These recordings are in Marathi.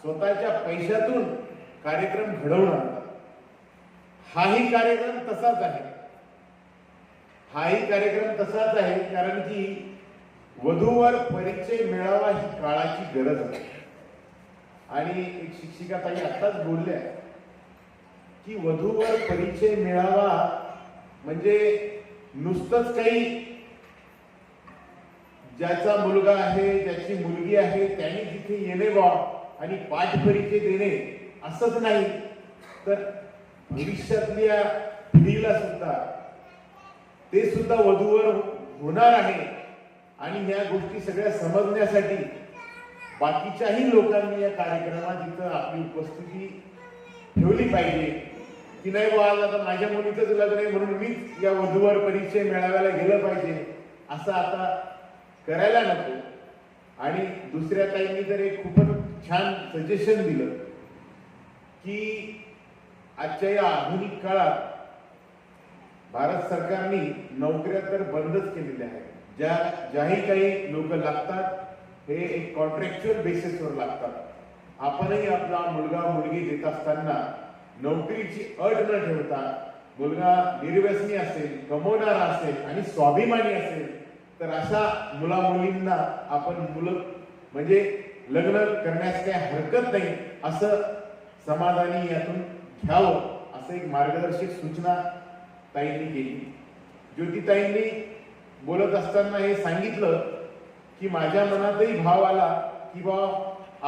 स्वतःच्या पैशातून कार्यक्रम घडवून आणतात हाही कार्यक्रम तसाच आहे. हाही कार्यक्रम तसाच आहे कारण की वधूवर परिचय मिळावा ही काळाची गरज आहे. आणि एक शिक्षिका ताई आत्ताच बोलल्या की वधूवर परिचय मिळावा म्हणजे नुसतंच काही ज्याचा मुलगा आहे ज्याची मुलगी आहे त्यांनी तिथे येणे बा. आणि पाठ परिचय देणे असंच नाही. तर भविष्यातल्या पिढीला सुद्धा ते सुद्धा वधूवर होणार आहे. आणि ह्या गोष्टी सगळ्या समजण्यासाठी बाकीच्याही लोकांनी या कार्यक्रमात इथं आपली उपस्थिती ठेवली पाहिजे. की नाही बा आज आता माझ्या मुलीचंच लग्न आहे म्हणून मीच या वधूवर परिचय मेळाव्याला गेलं पाहिजे. असं आता करायला नको. आणि दुसऱ्या ताईंनी तर एक खूपच छान सजेशन दिलं की आजच्या या आधुनिक काळात भारत सरकारने नोकऱ्या तर बंदच केलेल्या आहेत. ज्या ज्याही काही लोक लागतात हे एक कॉन्ट्रॅक्च्युअल बेसिसवर लागतात. आपणही आपला मुलगा मुलगी देत असताना नोकरीची अट न ठेवता मुलगा निर्व्यसनी असेल कमवणारा असेल आणि स्वाभिमानी असेल तर अशा मुला मुलींना आपण मुलं म्हणजे लग्न करण्यास काही हरकत नाही असं समाजाने यातून घ्यावं असं एक मार्गदर्शक सूचना ताईंनी केली. ज्योतिताईंनी बोलत असताना हे सांगितलं की माझ्या मनातही भाव आला की बा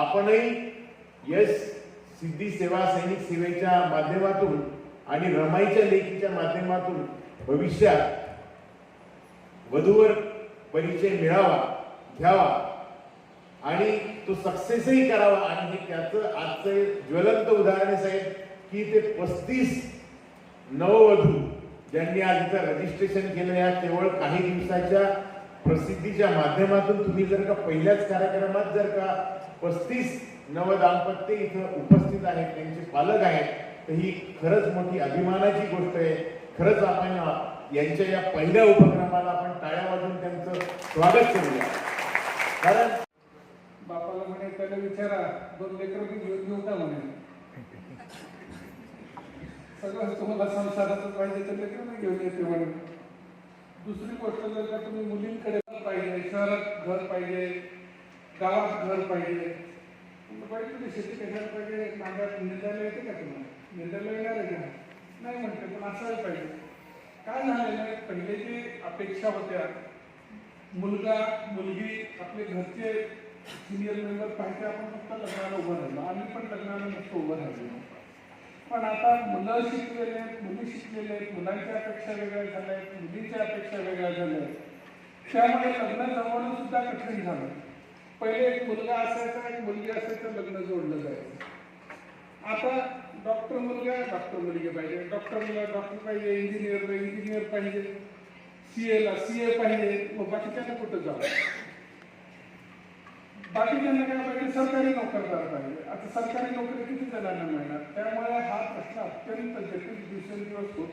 आपणही यश सिद्धी सेवा सैनिक सेवेच्या माध्यमातून आणि रमाईच्या लेखीच्या माध्यमातून भविष्यात वधूवर परिचय मिळावा घ्यावा आणि तो सक्सेसही करावा. आणि हे त्याचं आजचं ज्वलंत उदाहरण आहे साहेब की ते पस्तीस नववधू ज्यांनी आज इथं रजिस्ट्रेशन केलं या केवळ काही दिवसाच्या प्रसिद्धीच्या माध्यमातून तुम्ही जर का पहिल्याच कार्यक्रमात जर का पस्तीस नव दाम्पत्य इथं उपस्थित आहेत त्यांचे पालक आहेत तर ही खरंच मोठी अभिमानाची गोष्ट आहे. खरंच आपण यांच्या या पहिल्या उपक्रमाला आपण टाळ्या वाजवून त्यांचं स्वागत करूया. कारण त्यांना विचारा दोन लेकर मी घेऊन घेऊ का म्हणे? सगळं तुम्हाला संसाराचं पाहिजे तर लेकर मी घेऊन येते म्हणे. दुसरी गोष्ट जर का तुम्ही मुलींकडे पाहिजे शहरात घर पाहिजे गावात घर पाहिजे पाहिजे तुम्ही शेती कशाला पाहिजे? नांद्यात निंदायला येते का तुम्हाला? निंदायला येणार आहे का? नाही म्हणते पण असायला पाहिजे. काय झालेलं आहे पहिले जे अपेक्षा होत्या मुलगा मुलगी आपले घरचे सिनियर मेंबर पाहिजे आपण फक्त लग्नाला उभं राहिलो. आम्ही पण लग्नाला नसतो उभं राहिलो. पण आता मुलं शिकलेले आहेत मुली शिकलेले आहेत मुलांच्या अपेक्षा वेगळ्या झाल्या आहेत मुलींच्या अपेक्षा वेगळ्या झाल्या आहेत. त्यामुळे लग्न जमवणं सुद्धा कठीण झालं. पहिले एक मुलगा असायचा एक मुलगी असायचं लग्न जोडलं जायचं. आता डॉक्टर मुलगा डॉक्टर मुलगी पाहिजे. डॉक्टर मुलगा डॉक्टर पाहिजे इंजिनियर इंजिनियर पाहिजे. सी ला सी ए पाहिजे. मग बाकीच्या कुठं जाऊ बाकीच्यांना काय पाहिजे सरकारी नोकरदार पाहिजे आता सरकारी नोकरी किती जणांना मिळणार? त्यामुळे हा प्रश्न अत्यंत जटिल दिवसेंदिवस होतो